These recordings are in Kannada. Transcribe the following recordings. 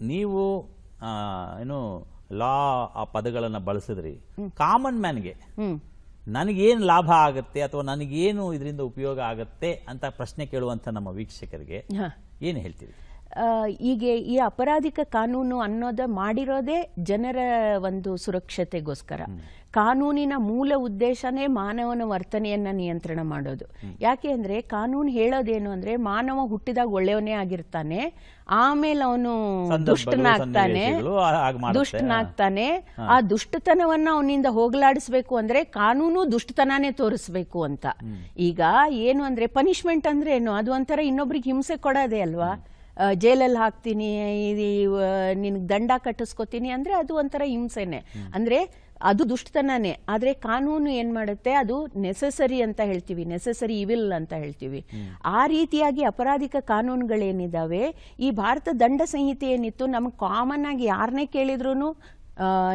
ನೀವು ಏನು ಲಾ ಆ ಪದಗಳನ್ನು ಬಳಸಿದ್ರಿ. ಕಾಮನ್ ಮ್ಯಾನ್ಗೆ. ನನಗೇನು ಲಾಭ ಆಗುತ್ತೆ ಅಥವಾ ನನಗೇನು ಇದರಿಂದ ಉಪಯೋಗ ಆಗುತ್ತೆ ಅಂತ ಪ್ರಶ್ನೆ ಕೇಳುವಂಥ ನಮ್ಮ ವೀಕ್ಷಕರಿಗೆ ಏನು ಹೇಳ್ತೀರಿ? ಈಗ ಈ ಅಪರಾಧಿಕ ಕಾನೂನು ಅನ್ನೋದ ಮಾಡಿರೋದೇ ಜನರ ಒಂದು ಸುರಕ್ಷತೆಗೋಸ್ಕರ. ಕಾನೂನಿನ ಮೂಲ ಉದ್ದೇಶನೇ ಮಾನವನ ವರ್ತನೆಯನ್ನ ನಿಯಂತ್ರಣ ಮಾಡೋದು. ಯಾಕೆ ಅಂದ್ರೆ ಕಾನೂನು ಹೇಳೋದೇನು ಅಂದ್ರೆ ಮಾನವ ಹುಟ್ಟಿದಾಗ ಒಳ್ಳೆಯವನೇ ಆಗಿರ್ತಾನೆ ಆಮೇಲೆ ಅವನು ದುಷ್ಟನಾಗ್ತಾನೆ ದುಷ್ಟನಾಗ್ತಾನೆ ಆ ದುಷ್ಟತನವನ್ನ ಅವನಿಂದ ಹೋಗಲಾಡಿಸ್ಬೇಕು ಅಂದ್ರೆ ಕಾನೂನು ದುಷ್ಟತನಾನೇ ತೋರಿಸ್ಬೇಕು ಅಂತ. ಈಗ ಏನು ಅಂದ್ರೆ ಪನಿಷ್ಮೆಂಟ್ ಅಂದ್ರೆ ಏನು ಅದು ಒಂಥರ ಇನ್ನೊಬ್ರಿಗೆ ಹಿಂಸೆ ಕೊಡೋದೇ ಅಲ್ವಾ? ಜೈಲಲ್ಲಿ ಹಾಕ್ತೀನಿ ನಿನಗೆ ದಂಡ ಕಟ್ಟಿಸ್ಕೊತೀನಿ ಅಂದರೆ ಅದು ಒಂಥರ ಹಿಂಸೆನೆ. ಅಂದರೆ ಅದು ದುಷ್ಟತನನೇ. ಆದರೆ ಕಾನೂನು ಏನು ಮಾಡುತ್ತೆ? ಅದು ನೆಸೆಸರಿ ಅಂತ ಹೇಳ್ತೀವಿ. ನೆಸೆಸರಿ ಇವಿಲ್ ಅಂತ ಹೇಳ್ತೀವಿ. ಆ ರೀತಿಯಾಗಿ ಅಪರಾಧಿಕ ಕಾನೂನುಗಳೇನಿದ್ದಾವೆ ಈ ಭಾರತ ದಂಡ ಸಂಹಿತೆ ಏನಿತ್ತು ನಮ್ಗೆ ಕಾಮನ್ ಆಗಿ ಯಾರನ್ನೇ ಕೇಳಿದ್ರು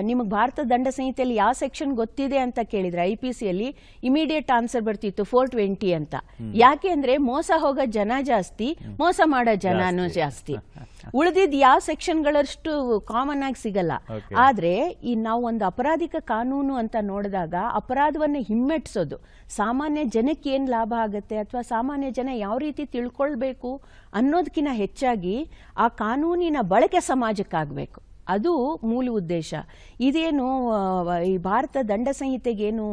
ನಿಮಗೆ ಭಾರತ ದಂಡ ಸಂಹಿತೆಯಲ್ಲಿ ಯಾವ ಸೆಕ್ಷನ್ ಗೊತ್ತಿದೆ ಅಂತ ಕೇಳಿದ್ರೆ ಐ ಪಿ ಸಿಯಲ್ಲಿ ಇಮಿಡಿಯೇಟ್ ಆನ್ಸರ್ ಬರ್ತಿತ್ತು ಫೋರ್ ಟ್ವೆಂಟಿ ಅಂತ. ಯಾಕೆ ಅಂದ್ರೆ ಮೋಸ ಹೋಗೋ ಜನ ಜಾಸ್ತಿ ಮೋಸ ಮಾಡೋ ಜನನೂ ಜಾಸ್ತಿ. ಉಳಿದಿದ್ ಯಾವ ಸೆಕ್ಷನ್ಗಳಷ್ಟು ಕಾಮನ್ ಆಗಿ ಸಿಗಲ್ಲ. ಆದರೆ ಆದ್ರೆ ಈ ನಾವು ಒಂದು ಅಪರಾಧಿಕ ಕಾನೂನು ಅಂತ ನೋಡಿದಾಗ ಅಪರಾಧವನ್ನ ಹಿಮ್ಮೆಟ್ಟಿಸೋದು ಸಾಮಾನ್ಯ ಜನಕ್ಕೆ ಏನ್ ಲಾಭ ಆಗುತ್ತೆ ಅಥವಾ ಸಾಮಾನ್ಯ ಜನ ಯಾವ ರೀತಿ ತಿಳ್ಕೊಳ್ಬೇಕು ಅನ್ನೋದಕ್ಕಿಂತ ಹೆಚ್ಚಾಗಿ ಆ ಕಾನೂನಿನ ಬಳಕೆ ಸಮಾಜಕ್ಕಾಗಬೇಕು. ಅದು ಮೂಲ ಉದ್ದೇಶ. ಇದೇನು ಈ ಭಾರತ ದಂಡ ಸಂಹಿತೆಗೇನು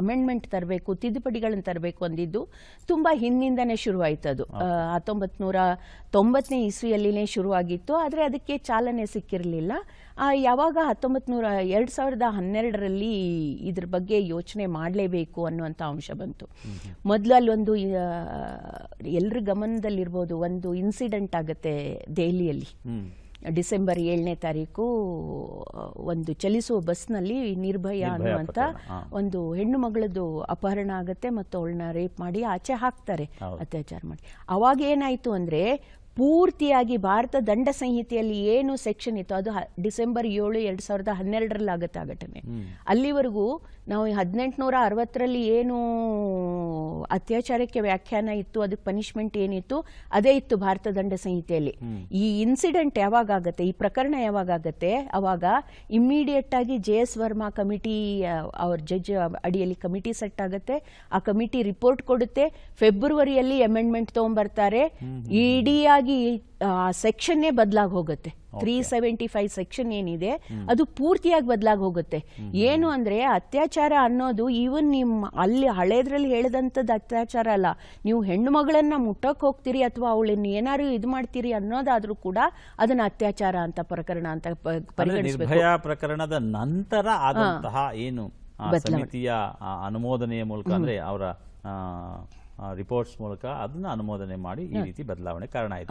ಅಮೆಂಡ್ಮೆಂಟ್ ತರಬೇಕು ತಿದ್ದುಪಡಿಗಳನ್ನು ತರಬೇಕು ಅಂದಿದ್ದು ತುಂಬ ಹಿಂದಿನಿಂದನೇ ಶುರುವಾಯಿತು ಅದು. ಹತ್ತೊಂಬತ್ ನೂರ ತೊಂಬತ್ತನೇ ಇಸ್ವಿಯಲ್ಲಿನೇ ಶುರುವಾಗಿತ್ತು ಆದರೆ ಅದಕ್ಕೆ ಚಾಲನೆ ಸಿಕ್ಕಿರಲಿಲ್ಲ. ಯಾವಾಗ ಹತ್ತೊಂಬತ್ ನೂರ ಎರಡು ಸಾವಿರದ ಹನ್ನೆರಡರಲ್ಲಿ ಇದ್ರ ಬಗ್ಗೆ ಯೋಚನೆ ಮಾಡಲೇಬೇಕು ಅನ್ನುವಂಥ ಅಂಶ ಬಂತು. ಮೊದಲು ಅಲ್ಲೊಂದು ಎಲ್ಲರ ಗಮನದಲ್ಲಿರ್ಬೋದು ಒಂದು ಇನ್ಸಿಡೆಂಟ್ ಆಗುತ್ತೆ ದೆಹಲಿಯಲ್ಲಿ. ಡಿಸೆಂಬರ್ ಏಳನೇ ತಾರೀಕು ಒಂದು ಚಲಿಸುವ ಬಸ್ನಲ್ಲಿ ನಿರ್ಭಯ ಅನ್ನುವಂತ ಒಂದು ಹೆಣ್ಣು ಮಗಳದ್ದು ಅಪಹರಣ ಆಗುತ್ತೆ ಮತ್ತು ಅವಳನ್ನ ರೇಪ್ ಮಾಡಿ ಆಚೆ ಹಾಕ್ತಾರೆ ಅತ್ಯಾಚಾರ ಮಾಡಿ. ಅವಾಗ ಏನಾಯ್ತು ಅಂದ್ರೆ ಪೂರ್ತಿಯಾಗಿ ಭಾರತ ದಂಡ ಸಂಹಿತೆಯಲ್ಲಿ ಏನು ಸೆಕ್ಷನ್ ಇತ್ತು? ಅದು ಡಿಸೆಂಬರ್ ಏಳು ಎರಡ್ ಸಾವಿರದ ಹನ್ನೆರಡರಲ್ಲಿ ಆಗುತ್ತೆ ಆ ಘಟನೆ. ಅಲ್ಲಿವರೆಗೂ ನಾವು ಹದಿನೆಂಟುನೂರ ಅರವತ್ತರಲ್ಲಿ ಏನು ಅತ್ಯಾಚಾರಕ್ಕೆ ವ್ಯಾಖ್ಯಾನ ಇತ್ತು ಅದಕ್ಕೆ ಪನಿಷ್ಮೆಂಟ್ ಏನಿತ್ತು ಅದೇ ಇತ್ತು ಭಾರತ ದಂಡ ಸಂಹಿತೆಯಲ್ಲಿ. ಈ ಇನ್ಸಿಡೆಂಟ್ ಯಾವಾಗ ಆಗತ್ತೆ ಈ ಪ್ರಕರಣ ಯಾವಾಗ ಆಗತ್ತೆ? ಅವಾಗ ಇಮ್ಮಿಡಿಯೇಟ್ ಆಗಿ ಜೆ ಎಸ್ ವರ್ಮಾ ಕಮಿಟಿ ಅವ್ರ ಜಡ್ಜ್ ಅಡಿಯಲ್ಲಿ ಕಮಿಟಿ ಸೆಟ್ ಆಗುತ್ತೆ. ಆ ಕಮಿಟಿ ರಿಪೋರ್ಟ್ ಕೊಡುತ್ತೆ. ಫೆಬ್ರವರಿಯಲ್ಲಿ ಅಮೆಂಡ್ಮೆಂಟ್ ತಗೊಂಡ್ಬರ್ತಾರೆ ಇಡಿಯಾಗಿ ಸೆಕ್ಷನ್ನೇ ಬದಲಾಗಿ ಹೋಗುತ್ತೆ. ತ್ರೀ ಸೆವೆಂಟಿ ಫೈವ್ ಸೆಕ್ಷನ್ ಏನಿದೆ ಅದು ಪೂರ್ತಿಯಾಗಿ ಬದಲಾಗಿ ಹೋಗುತ್ತೆ. ಏನು ಅಂದ್ರೆ ಅತ್ಯಾಚಾರ ಅನ್ನೋದು ಈವನ್ ನಿಮ್ಮ ಅಲ್ಲಿ ಹಳೇದ್ರಲ್ಲಿ ಹೇಳಿದಂಥದ್ದು ಅತ್ಯಾಚಾರ ಅಲ್ಲ. ನೀವು ಹೆಣ್ಣು ಮಗಳನ್ನ ಮುಟ್ಟಕ್ ಹೋಗ್ತೀರಿ ಅಥವಾ ಅವಳನ್ನ ಏನಾರು ಇದು ಮಾಡ್ತೀರಿ ಅನ್ನೋದಾದ್ರೂ ಕೂಡ ಅದನ್ನ ಅತ್ಯಾಚಾರ ಅಂತ ಪ್ರಕರಣ ಅಂತ ಪ- ಅಂದ್ರೆ ನಿರ್ಭಯ ಪ್ರಕರಣದ ನಂತರ ಆದಂತಹ ಏನು ಸಮಿತಿಯ ಅನುಮೋದನೆಯ ಮೂಲಕ ಅಂದ್ರೆ ಅವರ ರಿಪೋರ್ಟ್ಸ್ ಮೂಲಕ ಅದನ್ನ ಅನುಮೋದನೆ ಮಾಡಿ ಈ ರೀತಿ ಬದಲಾವಣೆ ಕಾರಣ ಆಯಿತು.